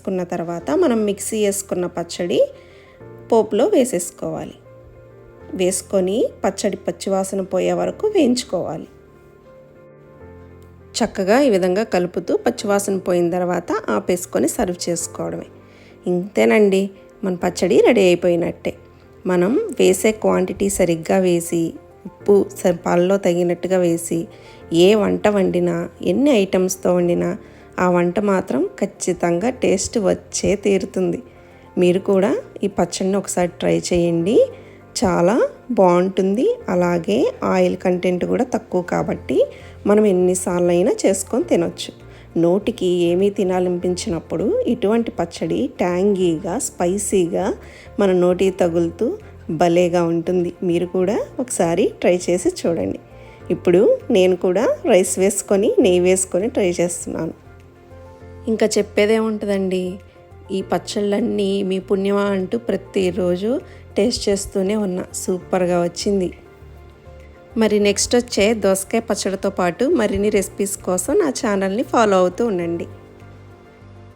వేసుకున్న తర్వాత మనం మిక్సీ వేసుకున్న పచ్చడి పోపులో వేసేసుకోవాలి. వేసుకొని పచ్చడి పచ్చివాసన పోయే వరకు వేయించుకోవాలి. చక్కగా ఈ విధంగా కలుపుతూ పచ్చివాసన పోయిన తర్వాత ఆపేసుకొని సర్వ్ చేసుకోవడమే. ఇంతేనండి మన పచ్చడి రెడీ అయిపోయినట్టే. మనం వేసే క్వాంటిటీ సరిగ్గా వేసి ఉప్పు సరి పాలలో తగినట్టుగా వేసి ఏ వంట వండినా ఎన్ని ఐటమ్స్తో వండినా ఆ వంట మాత్రం ఖచ్చితంగా టేస్ట్ వచ్చే తీరుతుంది. మీరు కూడా ఈ పచ్చడిని ఒకసారి ట్రై చేయండి. చాలా బాగుంటుంది. అలాగే ఆయిల్ కంటెంట్ కూడా తక్కువ కాబట్టి మనం ఎన్నిసార్లు అయినా చేసుకొని తినొచ్చు. నోటికి ఏమీ తినాలనిపించినప్పుడు ఇటువంటి పచ్చడి ట్యాంగీగా స్పైసీగా మన నోటికి తగులుతూ భలేగా ఉంటుంది. మీరు కూడా ఒకసారి ట్రై చేసి చూడండి. ఇప్పుడు నేను కూడా రైస్ వేసుకొని నెయ్యి వేసుకొని ట్రై చేస్తున్నాను. ఇంకా చెప్పేదే ఉంటుందండి. ఈ పచ్చళ్ళన్నీ మీ పుణ్యమా అంటూ ప్రతిరోజు టేస్ట్ చేస్తూనే ఉన్నా. సూపర్గా వచ్చింది. మరి నెక్స్ట్ వచ్చే దోసకాయ పచ్చడితో పాటు మరిన్ని రెసిపీస్ కోసం నా ఛానల్ని ఫాలో అవుతూ ఉండండి.